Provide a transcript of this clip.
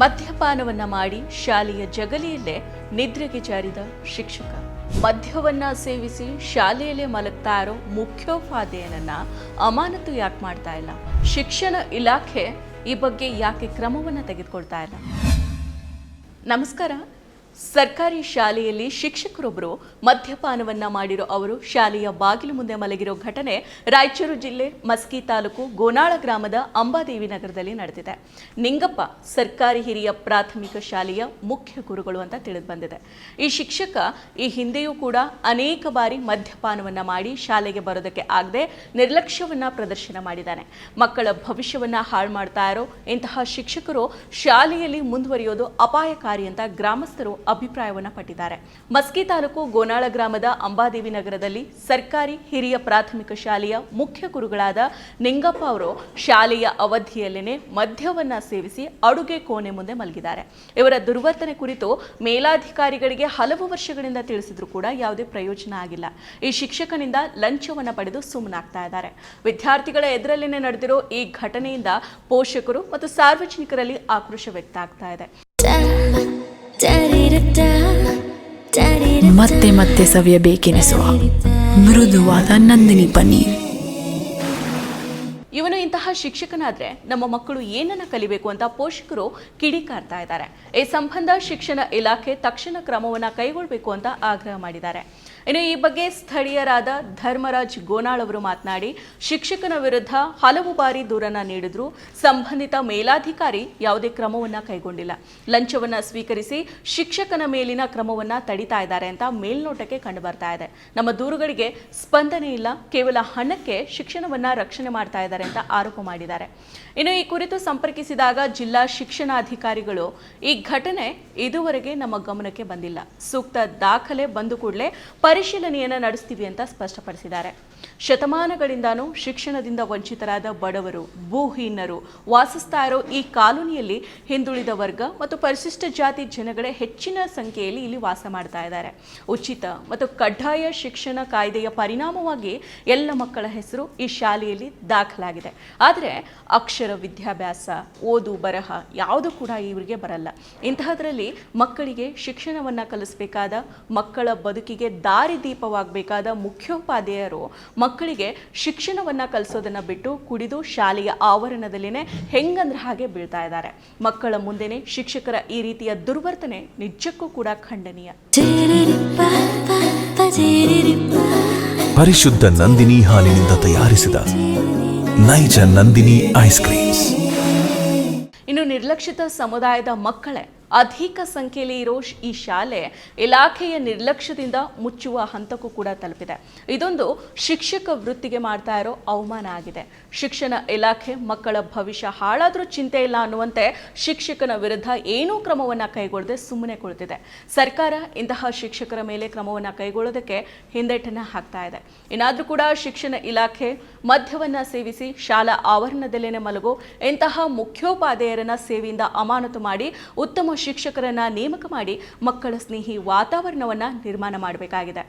ಮದ್ಯಪಾನವನ್ನ ಮಾಡಿ ಶಾಲೆಯ ಜಗಲಿಯಲ್ಲೇ ನಿದ್ರೆಗೆ ಜಾರಿದ ಶಿಕ್ಷಕ. ಮದ್ಯವನ್ನ ಸೇವಿಸಿ ಶಾಲೆಯಲ್ಲೇ ಮಲಗ್ತಾ ಇರೋ ಮುಖ್ಯೋಪಾಧ್ಯಾಯನನ್ನ ಅಮಾನತು ಯಾಕೆ ಮಾಡ್ತಾ ಇಲ್ಲ? ಶಿಕ್ಷಣ ಇಲಾಖೆ ಈ ಬಗ್ಗೆ ಯಾಕೆ ಕ್ರಮವನ್ನ ತೆಗೆದುಕೊಳ್ತಾ ಇಲ್ಲ? ನಮಸ್ಕಾರ. ಸರ್ಕಾರಿ ಶಾಲೆಯಲ್ಲಿ ಶಿಕ್ಷಕರೊಬ್ಬರು ಮದ್ಯಪಾನವನ್ನ ಮಾಡಿರೋ ಅವರು ಶಾಲೆಯ ಬಾಗಿಲು ಮುಂದೆ ಮಲಗಿರೋ ಘಟನೆ ರಾಯಚೂರು ಜಿಲ್ಲೆ ಮಸ್ಕಿ ತಾಲೂಕು ಗೋನಾಳ ಗ್ರಾಮದ ಅಂಬಾದೇವಿ ನಗರದಲ್ಲಿ ನಡೆದಿದೆ. ನಿಂಗಪ್ಪ ಸರ್ಕಾರಿ ಹಿರಿಯ ಪ್ರಾಥಮಿಕ ಶಾಲೆಯ ಮುಖ್ಯ ಗುರುಗಳು ಅಂತ ತಿಳಿದು ಬಂದಿದೆ. ಈ ಶಿಕ್ಷಕ ಈ ಹಿಂದೆಯೂ ಕೂಡ ಅನೇಕ ಬಾರಿ ಮದ್ಯಪಾನವನ್ನ ಮಾಡಿ ಶಾಲೆಗೆ ಬರೋದಕ್ಕೆ ಆಗದೆ ನಿರ್ಲಕ್ಷ್ಯವನ್ನ ಪ್ರದರ್ಶನ ಮಾಡಿದ್ದಾನೆ. ಮಕ್ಕಳ ಭವಿಷ್ಯವನ್ನ ಹಾಳು ಮಾಡ್ತಾ ಇರೋ ಇಂತಹ ಶಿಕ್ಷಕರು ಶಾಲೆಯಲ್ಲಿ ಮುಂದುವರಿಯೋದು ಅಪಾಯಕಾರಿ ಅಂತ ಗ್ರಾಮಸ್ಥರು ಅಭಿಪ್ರಾಯವನ್ನ ಪಟ್ಟಿದ್ದಾರೆ. ಮಸ್ಕಿ ತಾಲೂಕು ಗೋನಾಳ ಗ್ರಾಮದ ಅಂಬಾದೇವಿ ನಗರದಲ್ಲಿ ಸರ್ಕಾರಿ ಹಿರಿಯ ಪ್ರಾಥಮಿಕ ಶಾಲೆಯ ಮುಖ್ಯ ಗುರುಗಳಾದ ನಿಂಗಪ್ಪ ಅವರು ಶಾಲೆಯ ಅವಧಿಯಲ್ಲೇನೆ ಮದ್ಯವನ್ನ ಸೇವಿಸಿ ಅಡುಗೆ ಕೋಣೆ ಮುಂದೆ ಮಲಗಿದ್ದಾರೆ. ಇವರ ದುರ್ವರ್ತನೆ ಕುರಿತು ಮೇಲಾಧಿಕಾರಿಗಳಿಗೆ ಹಲವು ವರ್ಷಗಳಿಂದ ತಿಳಿಸಿದ್ರು ಕೂಡ ಯಾವುದೇ ಪ್ರಯೋಜನ ಆಗಿಲ್ಲ. ಈ ಶಿಕ್ಷಕನಿಂದ ಲಂಚವನ್ನು ಪಡೆದು ಸುಮ್ಮನಾಗ್ತಾ ಇದ್ದಾರೆ. ವಿದ್ಯಾರ್ಥಿಗಳ ಎದುರಲ್ಲೇನೆ ನಡೆದಿರೋ ಈ ಘಟನೆಯಿಂದ ಪೋಷಕರು ಮತ್ತು ಸಾರ್ವಜನಿಕರಲ್ಲಿ ಆಕ್ರೋಶ ವ್ಯಕ್ತ ಆಗ್ತಾ ಇದೆ. ಮತ್ತೆ ಮತ್ತೆ ಸವಿಯಬೇಕೆನಿಸುವ ಮೃದುವಾದ ನಂದಿನಿ ಪನ್ನೀರ್ ಇವನು ಇಂತಹ ಶಿಕ್ಷಕನಾದ್ರೆ ನಮ್ಮ ಮಕ್ಕಳು ಏನನ್ನ ಕಲಿಬೇಕು ಅಂತ ಪೋಷಕರು ಕಿಡಿಕಾರ್ತಾ ಇದ್ದಾರೆ. ಈ ಸಂಬಂಧ ಶಿಕ್ಷಣ ಇಲಾಖೆ ತಕ್ಷಣ ಕ್ರಮವನ್ನ ಕೈಗೊಳ್ಳಬೇಕು ಅಂತ ಆಗ್ರಹ ಮಾಡಿದ್ದಾರೆ. ಇನ್ನು ಈ ಬಗ್ಗೆ ಸ್ಥಳೀಯರಾದ ಧರ್ಮರಾಜ್ ಗೋನಾಳ್ ಅವರು ಮಾತನಾಡಿ, ಶಿಕ್ಷಕನ ವಿರುದ್ಧ ಹಲವು ಬಾರಿ ದೂರನ್ನ ನೀಡಿದ್ರು. ಸಂಬಂಧಿತ ಮೇಲಾಧಿಕಾರಿ ಯಾವುದೇ ಕ್ರಮವನ್ನ ಕೈಗೊಂಡಿಲ್ಲ. ಲಂಚವನ್ನ ಸ್ವೀಕರಿಸಿ ಶಿಕ್ಷಕನ ಮೇಲಿನ ಕ್ರಮವನ್ನ ತಡಿತಾ ಇದ್ದಾರೆ ಅಂತ ಮೇಲ್ನೋಟಕ್ಕೆ ಕಂಡು ಬರ್ತಾ ಇದೆ. ನಮ್ಮ ದೂರುಗಳಿಗೆ ಸ್ಪಂದನೆ ಇಲ್ಲ. ಕೇವಲ ಹಣಕ್ಕೆ ಶಿಕ್ಷಣವನ್ನ ರಕ್ಷಣೆ ಮಾಡ್ತಾ ಇದ್ದಾರೆ ಅಂತ ಆರೋಪ ಮಾಡಿದ್ದಾರೆ. ಇನ್ನು ಈ ಕುರಿತು ಸಂಪರ್ಕಿಸಿದಾಗ ಜಿಲ್ಲಾ ಶಿಕ್ಷಣಾಧಿಕಾರಿಗಳು ಈ ಘಟನೆ ಇದುವರೆಗೆ ನಮ್ಮ ಗಮನಕ್ಕೆ ಬಂದಿಲ್ಲ. ಸೂಕ್ತ ದಾಖಲೆ ಬಂದು ಕೂಡಲೇ ಪರಿಶೀಲನೆಯನ್ನ ನಡೆಸ್ತೀವಿ ಅಂತ ಸ್ಪಷ್ಟಪಡಿಸಿದ್ದಾರೆ. ಶತಮಾನಗಳಿಂದಾನು ಶಿಕ್ಷಣದಿಂದ ವಂಚಿತರಾದ ಬಡವರು, ಭೂಹೀನರು ವಾಸಿಸ್ತಾ ಇರೋ ಈ ಕಾಲೋನಿಯಲ್ಲಿ ಹಿಂದುಳಿದ ವರ್ಗ ಮತ್ತು ಪರಿಶಿಷ್ಟ ಜಾತಿ ಜನಗಳೇ ಹೆಚ್ಚಿನ ಸಂಖ್ಯೆಯಲ್ಲಿ ಇಲ್ಲಿ ವಾಸ ಮಾಡ್ತಾ ಇದ್ದಾರೆ. ಉಚಿತ ಮತ್ತು ಕಡ್ಡಾಯ ಶಿಕ್ಷಣ ಕಾಯ್ದೆಯ ಪರಿಣಾಮವಾಗಿ ಎಲ್ಲ ಮಕ್ಕಳ ಹೆಸರು ಈ ಶಾಲೆಯಲ್ಲಿ ದಾಖಲಾಗಿದೆ. ಆದರೆ ಅಕ್ಷರ ವಿದ್ಯಾಭ್ಯಾಸ, ಓದು, ಬರಹ ಯಾವುದು ಕೂಡ ಇವರಿಗೆ ಬರಲ್ಲ. ಇಂತಹದ್ರಲ್ಲಿ ಮಕ್ಕಳಿಗೆ ಶಿಕ್ಷಣವನ್ನು ಕಲಿಸಬೇಕಾದ ಮಕ್ಕಳ ಬದುಕಿಗೆ ದಾರಿದೀಪವಾಗಬೇಕಾದ ಮುಖ್ಯೋಪಾಧ್ಯಾಯರು ಮಕ್ಕಳಿಗೆ ಶಿಕ್ಷಣವನ್ನ ಕಲಿಸೋದನ್ನು ಬಿಟ್ಟು ಕುಡಿದು ಶಾಲೆಯ ಆವರಣದಲ್ಲಿನೇ ಹೆಂಗಂದ್ರೆ ಹಾಗೆ ಬೀಳ್ತಾ ಇದ್ದಾರೆ. ಮಕ್ಕಳ ಮುಂದೆನೆ ಶಿಕ್ಷಕರ ಈ ರೀತಿಯ ದುರ್ವರ್ತನೆ ನಿಜಕ್ಕೂ ಕೂಡ ಖಂಡನೀಯ. ಪರಿಶುದ್ಧ ನಂದಿನಿ ಹಾಲಿನಿಂದ ತಯಾರಿಸಿದ ನೈಜ ನಂದಿನಿ ಐಸ್ ಕ್ರೀಮ್ಸ್. ಇನ್ನು ನಿರ್ಲಕ್ಷಿತ ಸಮುದಾಯದ ಮಕ್ಕಳೇ ಅಧಿಕ ಸಂಖ್ಯೆಯಲ್ಲಿ ಇರೋ ಈ ಶಾಲೆ ಇಲಾಖೆಯ ನಿರ್ಲಕ್ಷ್ಯದಿಂದ ಮುಚ್ಚುವ ಹಂತಕ್ಕೂ ಕೂಡ ತಲುಪಿದೆ. ಇದೊಂದು ಶಿಕ್ಷಕ ವೃತ್ತಿಗೆ ಮಾಡ್ತಾ ಇರೋ ಅವಮಾನ ಆಗಿದೆ. ಶಿಕ್ಷಣ ಇಲಾಖೆ ಮಕ್ಕಳ ಭವಿಷ್ಯ ಹಾಳಾದರೂ ಚಿಂತೆ ಇಲ್ಲ ಅನ್ನುವಂತೆ ಶಿಕ್ಷಕನ ವಿರುದ್ಧ ಏನೂ ಕ್ರಮವನ್ನು ಕೈಗೊಳ್ಳದೆ ಸುಮ್ಮನೆ ಕುಳಿತಿದೆ. ಸರ್ಕಾರ ಇಂತಹ ಶಿಕ್ಷಕರ ಮೇಲೆ ಕ್ರಮವನ್ನು ಕೈಗೊಳ್ಳೋದಕ್ಕೆ ಹಿಂದೇಟನ್ನು ಹಾಕ್ತಾ ಇದೆ. ಏನಾದರೂ ಕೂಡ ಶಿಕ್ಷಣ ಇಲಾಖೆ ಮದ್ಯವನ್ನ ಸೇವಿಸಿ ಶಾಲಾ ಆವರಣದಲ್ಲೇನೆ ಮಲಗೋ ಇಂತಹ ಮುಖ್ಯೋಪಾಧ್ಯಾಯರನ್ನ ಸೇವೆಯಿಂದ ಅಮಾನತು ಮಾಡಿ ಉತ್ತಮ ಶಿಕ್ಷಕರನ್ನ ನೇಮಕ ಮಾಡಿ ಮಕ್ಕಳ ಸ್ನೇಹಿ ವಾತಾವರಣವನ್ನ ನಿರ್ಮಾಣ ಮಾಡಬೇಕಾಗಿದೆ.